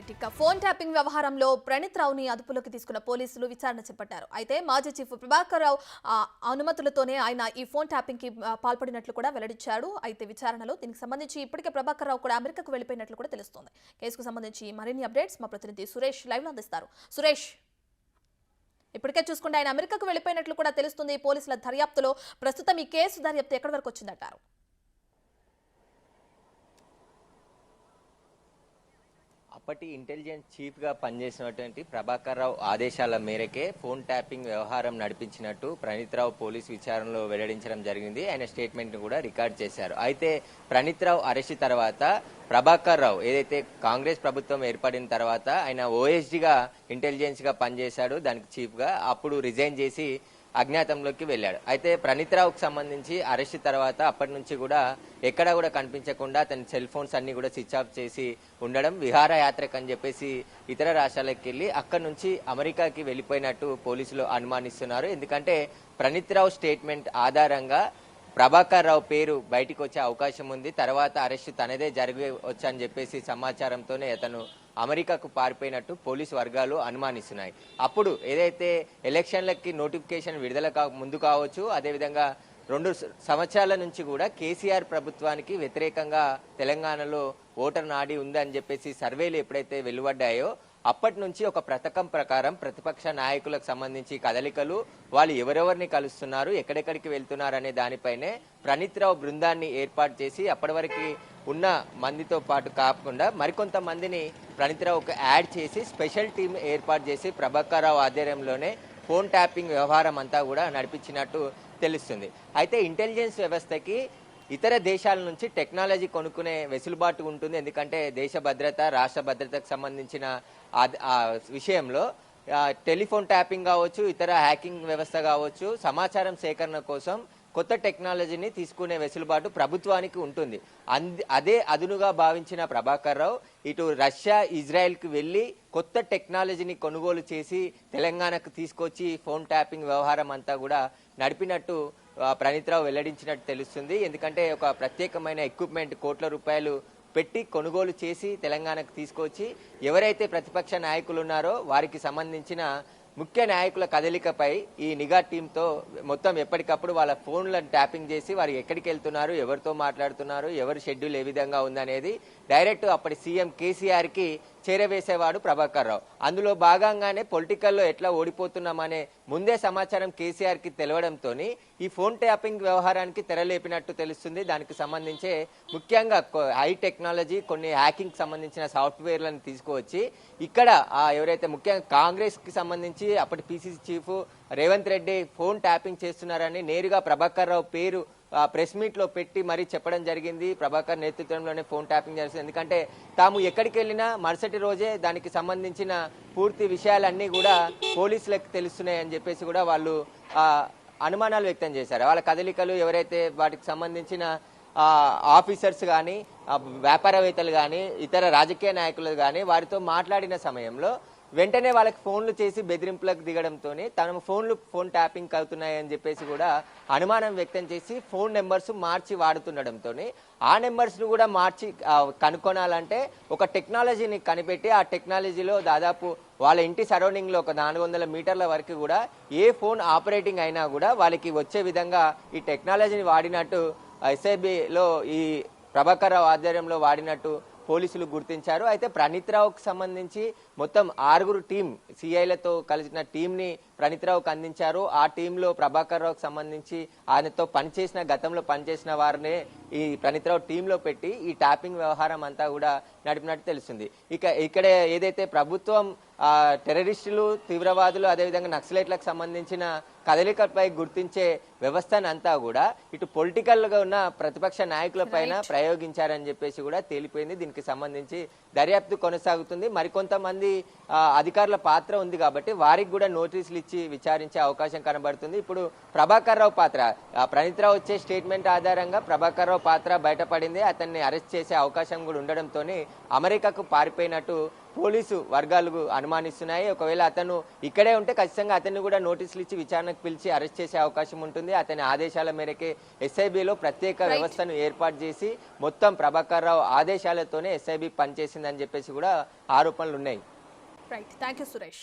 Right ఇక phone tapping వ్యవహారంలో ప్రణీత్ రావుని అదుపులోకి తీసుకున్న పోలీసులు విచారణ చేపట్టారు. అయితే మాజీ చీఫ్ ప్రభాకర్ రావు ఆ, అనుమతులతోనే ఆయన ఈ ఫోన్ ట్యాపింగ్కి పాల్పడినట్లు కూడా వెల్లడించాడు అయితే విచారణలో దీనికి సంబంధించి ఇప్పటికే ప్రభాకర్ రావు కూడా అమెరికాకు వెళ్ళిపోయినట్లు కూడా తెలుస్తోంది. కేసుకు సంబంధించి మరిన్ని అప్డేట్స్ మా ప్రతినిధి సురేష్ లైవ్లో అందిస్తారు. సురేష్! ఇప్పటికే చూసుకుంటే ఆయన అమెరికాకు వెళ్ళిపోయినట్లు కూడా తెలుస్తుంది. పోలీసుల దర్యాప్తులో ప్రస్తుతం ఈ కేసు దర్యాప్తు ఎక్కడి వరకు వచ్చిందంటారు? అప్పటి ఇంటెలిజెన్స్ చీఫ్గా పనిచేసినటువంటి ప్రభాకర్ రావు ఆదేశాల మేరకే ఫోన్ ట్యాపింగ్ వ్యవహారం నడిపించినట్టు ప్రణీత్ రావు పోలీస్ విచారణలో వెల్లడించడం జరిగింది. ఆయన స్టేట్మెంట్ను కూడా రికార్డ్ చేశారు. అయితే ప్రణీత్ రావు అరెస్ట్ తర్వాత ప్రభాకర్ రావు ఏదైతే కాంగ్రెస్ ప్రభుత్వం ఏర్పడిన తర్వాత ఆయన ఓఎస్డీగా ఇంటెలిజెన్స్గా పనిచేశాడు దానికి చీఫ్గా అప్పుడు రిజైన్ చేసి అజ్ఞాతంలోకి వెళ్ళాడు. అయితే ప్రణీత్ రావుకు సంబంధించి అరెస్ట్ తర్వాత అప్పటి నుంచి కూడా ఎక్కడా కూడా కనిపించకుండా అతని సెల్ ఫోన్స్ అన్ని కూడా స్విచ్ ఆఫ్ చేసి ఉండడం విహారయాత్రకు అని చెప్పేసి ఇతర రాష్ట్రాలకు వెళ్ళి అక్కడి నుంచి అమెరికాకి వెళ్ళిపోయినట్టు పోలీసులు అనుమానిస్తున్నారు. ఎందుకంటే ప్రణీత్ రావు స్టేట్మెంట్ ఆధారంగా ప్రభాకర్ రావు పేరు బయటికి వచ్చే అవకాశం ఉంది. తర్వాత అరెస్ట్ తనదే జరగవచ్చు అని చెప్పేసి సమాచారంతోనే అతను అమెరికాకు పారిపోయినట్టు పోలీసు వర్గాలు అనుమానిస్తున్నాయి. అప్పుడు ఏదైతే ఎలక్షన్లకి నోటిఫికేషన్ విడుదల కా ముందు కావచ్చు అదేవిధంగా రెండు సంవత్సరాల నుంచి కూడా కేసీఆర్ ప్రభుత్వానికి వ్యతిరేకంగా తెలంగాణలో ఓటర్ నాడి ఉందని చెప్పేసి సర్వేలు ఎప్పుడైతే వెలువడ్డాయో అప్పటి నుంచి ఒక పథకం ప్రకారం ప్రతిపక్ష నాయకులకు సంబంధించి కదలికలు వాళ్ళు ఎవరెవరిని కలుస్తున్నారు ఎక్కడెక్కడికి వెళ్తున్నారు అనే దానిపైనే ప్రణీత్ రావు బృందాన్ని ఏర్పాటు చేసి అప్పటి వరకు ఉన్న మందితో పాటు కాకుండా మరికొంత మందిని ఒక యాడ్ చేసి స్పెషల్ టీం ఏర్పాటు చేసి ప్రభాకర్ రావు ఆధ్వర్యంలోనే ఫోన్ ట్యాపింగ్ వ్యవహారం అంతా కూడా నడిపించినట్టు తెలుస్తుంది. అయితే ఇంటెలిజెన్స్ వ్యవస్థకి ఇతర దేశాల నుంచి టెక్నాలజీ కొనుక్కునే వెసులుబాటు ఉంటుంది. ఎందుకంటే దేశ భద్రత రాష్ట్ర భద్రతకు సంబంధించిన విషయంలో టెలిఫోన్ ట్యాపింగ్ కావచ్చు ఇతర హ్యాకింగ్ వ్యవస్థ కావచ్చు సమాచారం సేకరణ కోసం కొత్త టెక్నాలజీని తీసుకునే వెసులుబాటు ప్రభుత్వానికి ఉంటుంది. అదే అదునుగా భావించిన ప్రభాకర్ రావు ఇటు రష్యా ఇజ్రాయెల్కి వెళ్ళి కొత్త టెక్నాలజీని కొనుగోలు చేసి తెలంగాణకు తీసుకొచ్చి ఫోన్ ట్యాపింగ్ వ్యవహారం అంతా కూడా నడిపినట్టు ఆ, ప్రణీత్ రావు వెల్లడించినట్టు తెలుస్తుంది. ఎందుకంటే ఒక ప్రత్యేకమైన ఎక్విప్మెంట్ కోట్ల రూపాయలు పెట్టి కొనుగోలు చేసి తెలంగాణకు తీసుకొచ్చి ఎవరైతే ప్రతిపక్ష నాయకులు ఉన్నారో వారికి సంబంధించిన ముఖ్య నాయకుల కదలికపై ఈ నిఘా టీంతో మొత్తం ఎప్పటికప్పుడు వాళ్ళ ఫోన్లను ట్యాపింగ్ చేసి వారు ఎక్కడికి వెళ్తున్నారు ఎవరితో మాట్లాడుతున్నారు ఎవరి షెడ్యూల్ ఏ విధంగా ఉందనేది డైరెక్ట్ అప్పటి సీఎం కేసీఆర్కి చేరవేసేవాడు ప్రభాకర్ రావు. అందులో భాగంగానే పొలిటికల్లో ఎట్లా ఓడిపోతున్నామనే ముందే సమాచారం కేసీఆర్కి తెలవడంతో ఈ ఫోన్ ట్యాపింగ్ వ్యవహారానికి తెరలేపినట్టు తెలుస్తుంది. దానికి సంబంధించే ముఖ్యంగా హై టెక్నాలజీ కొన్ని హ్యాకింగ్ సంబంధించిన సాఫ్ట్వేర్లను తీసుకువచ్చి ఇక్కడ ఎవరైతే ముఖ్యంగా కాంగ్రెస్కి సంబంధించి అప్పటి PCC chief Revanth Reddy phone tapping చేస్తున్నారని నేరుగా ప్రభాకర్ రావు పేరు ప్రెస్ మీట్లో పెట్టి మరీ చెప్పడం జరిగింది. ప్రభాకర్ నేతృత్వంలోనే ఫోన్ ట్యాపింగ్ జరుగుతుంది ఎందుకంటే తాము ఎక్కడికి వెళ్ళినా మరుసటి రోజే దానికి సంబంధించిన పూర్తి విషయాలన్నీ కూడా పోలీసులకు తెలుస్తున్నాయని చెప్పేసి కూడా వాళ్ళు అనుమానాలు వ్యక్తం చేశారు. వాళ్ళ కదలికలు ఎవరైతే వాటికి సంబంధించిన ఆఫీసర్స్ కానీ వ్యాపారవేత్తలు కానీ ఇతర రాజకీయ నాయకులు కానీ వారితో మాట్లాడిన సమయంలో వెంటనే వాళ్ళకి ఫోన్లు చేసి బెదిరింపులకు దిగడంతో తన ఫోన్లు ఫోన్ ట్యాపింగ్ అవుతున్నాయని చెప్పేసి కూడా అనుమానం వ్యక్తం చేసి ఫోన్ నెంబర్స్ మార్చి వాడుతుండడంతో ఆ నెంబర్స్ను కూడా మార్చి కనుక్కొనాలంటే ఒక టెక్నాలజీని కనిపెట్టి ఆ టెక్నాలజీలో దాదాపు వాళ్ళ ఇంటి సరౌండింగ్లో ఒక నాలుగు వందల మీటర్ల వరకు కూడా ఏ ఫోన్ ఆపరేటింగ్ అయినా కూడా వాళ్ళకి వచ్చే విధంగా ఈ టెక్నాలజీని వాడినట్టు ఎస్ఐబిలో ఈ ప్రభాకర్ రావు ఆధ్వర్యంలో వాడినట్టు పోలీసులు గుర్తించారు. అయితే ప్రణీత్ రావుకు సంబంధించి మొత్తం ఆరుగురు టీం సిఐలతో కలిసిన టీంని ప్రణీత్ రావుకు అందించారు. ఆ టీంలో ప్రభాకర్ రావుకు సంబంధించి ఆయనతో పనిచేసిన గతంలో పనిచేసిన వారినే ఈ ప్రణీత్ రావు టీంలో పెట్టి ఈ ట్యాపింగ్ వ్యవహారం అంతా కూడా నడిపినట్టు తెలుస్తుంది. ఇక ఇక్కడ ఏదైతే ప్రభుత్వం టెర్రరిస్టులు తీవ్రవాదులు అదేవిధంగా నక్సలైట్లకు సంబంధించిన కదలికపై గుర్తించే వ్యవస్థను అంతా కూడా ఇటు పొలిటికల్గా ఉన్న ప్రతిపక్ష నాయకుల పైన ప్రయోగించారని చెప్పేసి కూడా తేలిపోయింది. దీనికి సంబంధించి దర్యాప్తు కొనసాగుతుంది. మరికొంతమంది అధికారుల పాత్ర ఉంది కాబట్టి వారికి కూడా నోటీసులు ఇచ్చి విచారించే అవకాశం కనబడుతుంది. ఇప్పుడు ప్రభాకర్ రావు పాత్ర ఆ, ప్రణీత్ రావు వచ్చే స్టేట్మెంట్ ఆధారంగా ప్రభాకర్ రావు పాత్ర బయటపడింది. అతన్ని అరెస్ట్ చేసే అవకాశం కూడా ఉండడంతో అమెరికాకు పారిపోయినట్టు పోలీసు వర్గాలు అనుమానిస్తున్నాయి. ఒకవేళ అతను ఇక్కడే ఉంటే ఖచ్చితంగా అతన్ని కూడా నోటీసులు ఇచ్చి విచారణకు పిలిచి అరెస్ట్ చేసే అవకాశం ఉంటుంది. అతని ఆదేశాల మేరకే ఎస్ఐబిలో ప్రత్యేక వ్యవస్థను ఏర్పాటు చేసి మొత్తం ప్రభాకర్ రావు ఆదేశాలతోనే ఎస్ఐబి పనిచేసిందని చెప్పేసి కూడా ఆరోపణలు ఉన్నాయి. Right thank you Suresh